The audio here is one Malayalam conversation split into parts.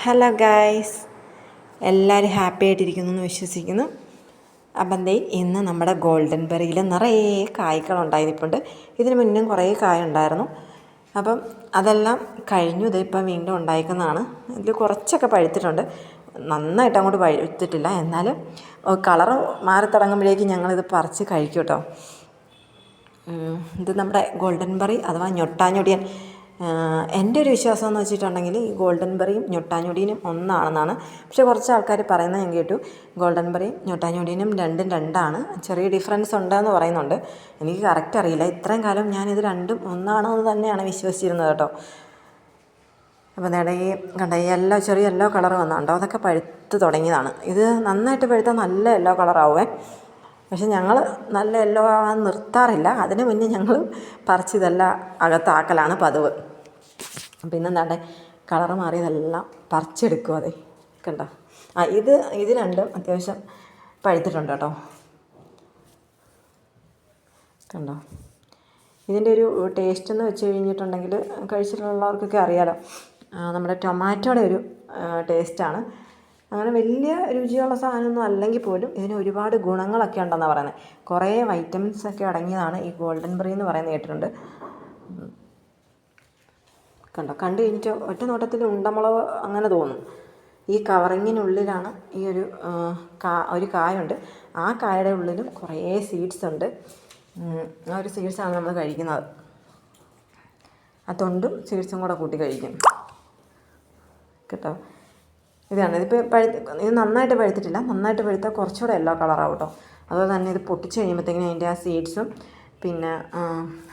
ഹലോ ഗായ്സ് എല്ലാവരും ഹാപ്പി ആയിട്ടിരിക്കുന്നു എന്ന് വിശ്വസിക്കുന്നു. അപ്പം ദേ ഇന്ന് നമ്മുടെ ഗോൾഡൻ ബെറിയിൽ നിറയെ കായ്ക്കളുണ്ടായി ഉണ്ട് ഇതിന് മുന്നും കുറേ കായ ഉണ്ടായിരുന്നു. അപ്പം അതെല്ലാം കഴിഞ്ഞു. ഇതിപ്പം വീണ്ടും ഉണ്ടായിരിക്കുന്നതാണ് ഇതിൽ കുറച്ചൊക്കെ പഴുത്തിട്ടുണ്ട്. നന്നായിട്ട് അങ്ങോട്ട് പഴുത്തിട്ടില്ല. എന്നാലും കളറ് മാറി തുടങ്ങുമ്പോഴേക്കും ഞങ്ങളിത് പറിച്ച് കഴിക്കും കേട്ടോ. ഇത് നമ്മുടെ ഗോൾഡൻ ബെറി അഥവാ ഞൊട്ടാഞ്ഞൊടിയൻ എന്റെ ഒരു വിശ്വാസം എന്ന് വെച്ചിട്ടുണ്ടെങ്കിൽ ഈ ഗോൾഡൻ ബെറിയും ഞൊട്ടാഞ്ഞൊടിയനും ഒന്നാണെന്നാണ്. പക്ഷെ കുറച്ച് ആൾക്കാർ പറയുന്നത് ഞാൻ കേട്ടു. ഗോൾഡൻ ബെറിയും ഞൊട്ടാഞ്ഞൊടിയനും രണ്ടും രണ്ടാണ്. ചെറിയ ഡിഫറൻസ് ഉണ്ടെന്ന് പറയുന്നുണ്ട്. എനിക്ക് കറക്റ്റ് അറിയില്ല. ഇത്രയും കാലം ഞാനിത് രണ്ടും ഒന്നാണോ എന്ന് തന്നെയാണ് വിശ്വസിച്ചിരുന്നത് കേട്ടോ. അപ്പോൾ നേടെ കണ്ട ഈ യെല്ലോ ചെറിയ യെല്ലോ കളർ വന്നുണ്ടോ അതൊക്കെ പഴുത്ത് തുടങ്ങിയതാണ്. ഇത് നന്നായിട്ട് പഴുത്താൽ നല്ല യെല്ലോ കളറാവുമേ പക്ഷെ ഞങ്ങൾ നല്ല യെല്ലോ ആവാൻ നിർത്താറില്ല. അതിന് മുന്നേ ഞങ്ങൾ പറിച്ച് ഇതെല്ലാം അകത്താക്കലാണ് പതിവ്. പിന്നെ എന്താണ്ട് കളറ് മാറിയതെല്ലാം പറിച്ചെടുക്കും അതെ. കണ്ടോ? ആ ഇത് ഇത് രണ്ടും അത്യാവശ്യം പഴുത്തിട്ടുണ്ട് കേട്ടോ. കണ്ടോ? ഇതിന്റെ ഒരു ടേസ്റ്റ് എന്ന് വെച്ച് കഴിഞ്ഞിട്ടുണ്ടെങ്കിൽ കഴിച്ചിട്ടുള്ളവർക്കൊക്കെ അറിയാലോ. നമ്മുടെ ടൊമാറ്റോയുടെ ഒരു ടേസ്റ്റാണ് അങ്ങനെ വലിയ രുചിയുള്ള സാധനമൊന്നും അല്ലെങ്കിൽ പോലും ഇതിന് ഒരുപാട് ഗുണങ്ങളൊക്കെ ഉണ്ടെന്നാണ് പറയുന്നത് കുറേ വൈറ്റമിൻസ് ഒക്കെ അടങ്ങിയതാണ് ഈ ഗോൾഡൻ ബ്രീ എന്ന് പറയുന്നത് കേട്ടിട്ടുണ്ട്. കണ്ടോ? കണ്ടു കഴിഞ്ഞിട്ട് ഒറ്റ നോട്ടത്തിൽ ഉണ്ടമുളക് അങ്ങനെ തോന്നും. ഈ കവറിങ്ങിനുള്ളിലാണ് ഈ ഒരു കാ ഒരു കായുണ്ട്. ആ കായയുടെ ഉള്ളിലും കുറേ സീഡ്സ് ഉണ്ട്. ആ ഒരു സീഡ്സാണ് നമ്മൾ കഴിക്കുന്നത്. ആ തൊണ്ടും സീഡ്സും കൂടെ കൂട്ടി കഴിക്കും. കേട്ടോ? ഇതാണ്. ഇതിപ്പോൾ പഴുത്ത് ഇത് നന്നായിട്ട് പഴുത്തിട്ടില്ല. നന്നായിട്ട് പഴുത്താൽ കുറച്ചുകൂടെ യെല്ലോ കളറാവും കേട്ടോ അതുപോലെ തന്നെ ഇത് പൊട്ടിച്ച് കഴിയുമ്പോഴത്തേക്കിനും അതിന്റെ ആ സീഡ്സും പിന്നെ ആ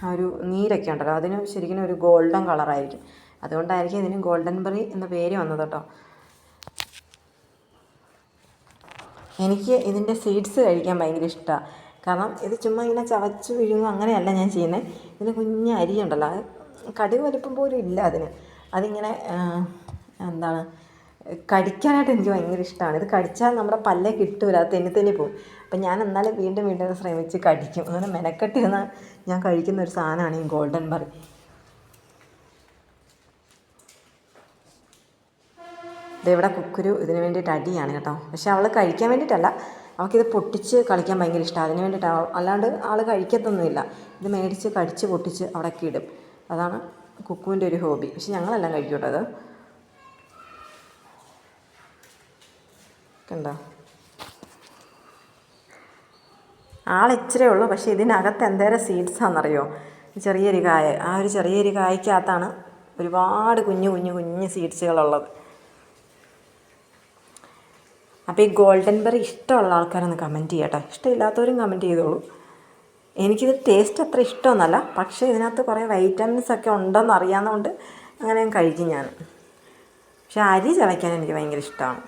ആ ഒരു നീരൊക്കെ ഉണ്ടല്ലോ. അതിന് ശരിക്കും ഒരു ഗോൾഡൻ കളറായിരിക്കും അതുകൊണ്ടായിരിക്കും ഇതിന് ഗോൾഡൻ ബെറി എന്ന പേര് വന്നത് കേട്ടോ എനിക്ക് ഇതിന്റെ സീഡ്സ് കഴിക്കാൻ ഭയങ്കര ഇഷ്ടമാണ് കാരണം ഇത് ചുമ്മാ ഇങ്ങനെ ചവച്ച് വിഴുങ്ങും അങ്ങനെയല്ല ഞാൻ ചെയ്യുന്നത് ഇതിന് കുഞ്ഞ അരിയുണ്ടല്ലോ അത് കടുക് വലിപ്പം പോലും ഇല്ല അതിന്. അതിങ്ങനെ എന്താണ് കടിക്കാനായിട്ട് എനിക്ക് ഭയങ്കര ഇഷ്ടമാണ്. ഇത് കടിച്ചാൽ നമ്മുടെ പല്ലേ കിട്ടൂല തെന്നി തെന്നി പോകും. അപ്പം ഞാൻ എന്നാലും വീണ്ടും വീണ്ടും ശ്രമിച്ച് കടിക്കും. അങ്ങനെ മെനക്കെട്ടിരുന്ന ഞാൻ കഴിക്കുന്ന ഒരു സാധനമാണ് ഈ ഗോൾഡൻ ബറി. ഇതെവിടെ കുക്കുരു ഇതിന് വേണ്ടിയിട്ട് അടിയാണ് കേട്ടോ. പക്ഷെ അവൾ കഴിക്കാൻ വേണ്ടിയിട്ടല്ല. അവൾക്കിത് പൊട്ടിച്ച് കളിക്കാൻ ഭയങ്കര ഇഷ്ടമാണ്. അതിന് വേണ്ടിയിട്ടാണ് അല്ലാണ്ട് ആൾ കഴിക്കത്തൊന്നുമില്ല. ഇത് മേടിച്ച് കടിച്ച് പൊട്ടിച്ച് അവിടെയൊക്കെ ഇടും. അതാണ് കുക്കുവിന്റെ ഒരു ഹോബി. പക്ഷെ ഞങ്ങളെല്ലാം കഴിക്കൂട്ടോ അത്. കണ്ടോ? ആളിച്ചിരേ ഉള്ളൂ പക്ഷേ ഇതിനകത്ത് എന്തേരം സീഡ്സാണെന്നറിയോ ചെറിയൊരു കായ. ആ ഒരു ചെറിയൊരു കായ്ക്കകത്താണ് ഒരുപാട് കുഞ്ഞു കുഞ്ഞു കുഞ്ഞു സീഡ്സുകളുള്ളത് അപ്പോൾ ഈ ഗോൾഡൻ ബെറി ഇഷ്ടമുള്ള ആൾക്കാരൊന്ന് കമന്റ് ചെയ്യട്ടെ. ഇഷ്ടമില്ലാത്തവരും കമന്റ് ചെയ്തോളൂ. എനിക്കിത് ടേസ്റ്റ് അത്ര ഇഷ്ടമൊന്നുമല്ല പക്ഷേ ഇതിനകത്ത് കുറേ വൈറ്റമിൻസ് ഒക്കെ ഉണ്ടെന്ന് അറിയാവുന്നതുകൊണ്ട് അങ്ങനെ കഴിക്കും ഞാൻ. പക്ഷേ അരി ചവയ്ക്കാൻ എനിക്ക് ഭയങ്കര ഇഷ്ടമാണ്.